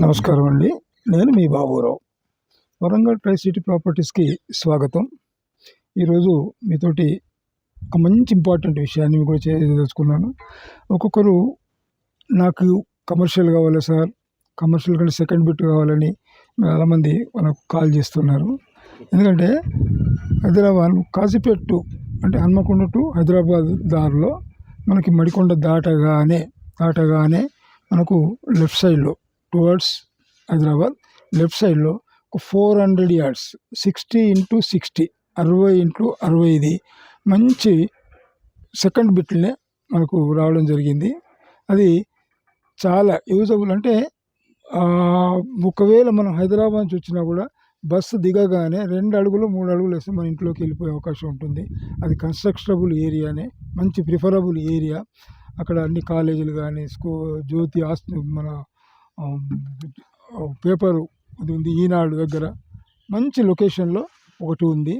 నమస్కారం అండి నేను మీ బాబురావు. వరంగల్ ట్రై సిటీ ప్రాపర్టీస్కి స్వాగతం. ఈరోజు మీతోటి ఒక మంచి ఇంపార్టెంట్ విషయాన్ని కూడా చేయదలుచుకున్నాను. ఒక్కొక్కరు నాకు కమర్షియల్ కావాలి సార్? కమర్షియల్ కంటే సెకండ్ బిట్ కావాలని చాలామంది మనకు కాల్ చేస్తున్నారు. ఎందుకంటే హైదరాబాద్ కాజీపేట్ టు అంటే హన్మకొండ టు హైదరాబాద్ దారిలో మనకి మడికొండ దాటగానే దాటగానే మనకు లెఫ్ట్ సైడ్లో టువర్డ్స్ హైదరాబాద్ లెఫ్ట్ సైడ్లో ఒక four hundred yards sixty into sixty అరవై ఇంటూ అరవై ఇది మంచి సెకండ్ బిట్లనే మనకు రావడం జరిగింది. అది చాలా యూజబుల్ అంటే ఒకవేళ మనం హైదరాబాద్ నుంచి వచ్చినా కూడా బస్సు దిగగానే రెండు అడుగులు మూడు అడుగులు వేస్తే మన ఇంట్లోకి వెళ్ళిపోయే అవకాశం ఉంటుంది. అది కన్స్ట్రక్టబుల్ ఏరియానే మంచి ప్రిఫరబుల్ ఏరియా అక్కడ అన్ని కాలేజీలు కానీ స్కూ జ్యోతి ఆస్తి మన పేపరు అది ఉంది ఈనాడు దగ్గర. మంచి లొకేషన్లో ఒకటి ఉంది.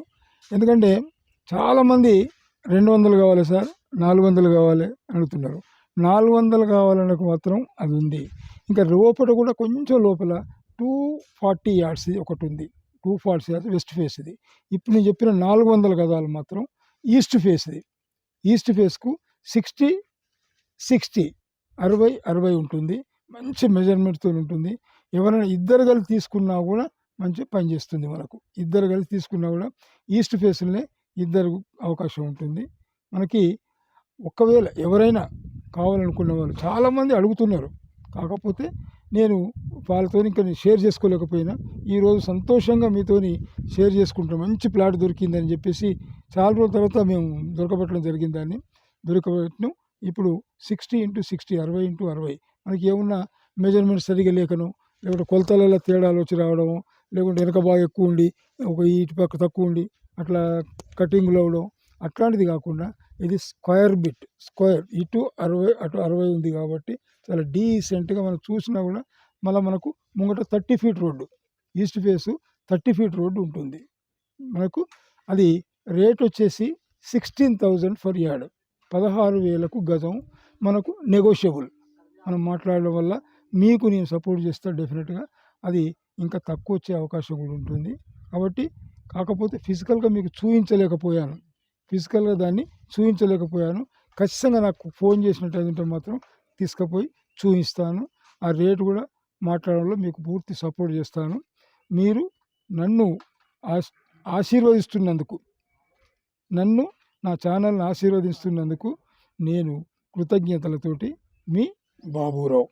ఎందుకంటే చాలామంది రెండు వందలు కావాలి సార్ నాలుగు వందలు కావాలి అని అడుగుతున్నారు. నాలుగు వందలు కావాలనకు మాత్రం అది ఉంది. ఇంకా లోపల కూడా కొంచెం లోపల టూ ఫార్టీ యార్డ్స్ ఒకటి ఉంది. టూ ఫార్టీ యార్డ్స్ వెస్ట్ ఫేస్ది ఇప్పుడు నేను చెప్పిన నాలుగు వందల గదాలు మాత్రం ఈస్ట్ ఫేస్ది ఈస్ట్ ఫేస్కు సిక్స్టీ సిక్స్టీ అరవై అరవై ఉంటుంది. మంచి మెజర్మెంట్తో ఉంటుంది. ఎవరైనా ఇద్దరు కలిసి తీసుకున్నా కూడా మంచి పని చేస్తుంది మనకు. ఇద్దరు కలిసి తీసుకున్నా కూడా ఈస్ట్ ఫేస్లోనే ఇద్దరు అవకాశం ఉంటుంది. మనకి ఒకవేళ ఎవరైనా కావాలనుకున్న వాళ్ళు చాలామంది అడుగుతున్నారు. కాకపోతే నేను వాళ్ళతో ఇంకా నేను షేర్ చేసుకోలేకపోయినా ఈరోజు సంతోషంగా మీతోని షేర్ చేసుకుంటాం మంచి ప్లాట్ దొరికిందని చెప్పేసి చాలా రోజుల తర్వాత మేము దొరకబెట్టడం జరిగింది దాన్ని. దొరకబెట్టడం ఇప్పుడు సిక్స్టీ ఇంటూ సిక్స్టీ అరవై ఇంటూ అరవై మనకి ఏమన్నా మెజర్మెంట్ సరిగా లేకను లేకుంటే కొలతలలో తేడాలు వచ్చి రావడము లేకుంటే వెనక బాగా ఎక్కువ ఉండి ఒక ఇటు పక్క తక్కువ ఉండి అట్లా కటింగ్లు అవ్వడం అట్లాంటిది కాకుండా ఇది స్క్వేర్ బిట్ స్క్వేర్ ఇటు అరవై అటు అరవై ఉంది కాబట్టి చాలా డీసెంట్గా మనం చూసినా కూడా మళ్ళీ మనకు ముంగట thirty feet road east face thirty feet road ఉంటుంది. మనకు అది రేట్ వచ్చేసి సిక్స్టీన్ థౌజండ్ ఫర్ యార్డ్ పదహారు వేలకు గజం మనకు నెగోషియబుల్ మనం మాట్లాడడం వల్ల మీకు నేను సపోర్ట్ చేస్తా డెఫినెట్గా. అది ఇంకా తక్కువ వచ్చే అవకాశం కూడా ఉంటుంది. కాబట్టి కాకపోతే ఫిజికల్గా మీకు చూపించలేకపోయాను ఫిజికల్గా దాన్ని చూపించలేకపోయాను ఖచ్చితంగా నాకు ఫోన్ చేసినట్టు మాత్రం తీసుకుపోయి చూపిస్తాను ఆ రేటు కూడా మాట్లాడడంలో మీకు పూర్తి సపోర్ట్ చేస్తాను. మీరు నన్ను ఆశ్ ఆశీర్వదిస్తున్నందుకు నన్ను నా ఛానల్ని ఆశీర్వదిస్తున్నందుకు నేను కృతజ్ఞతలతోటి మీ బాబురావు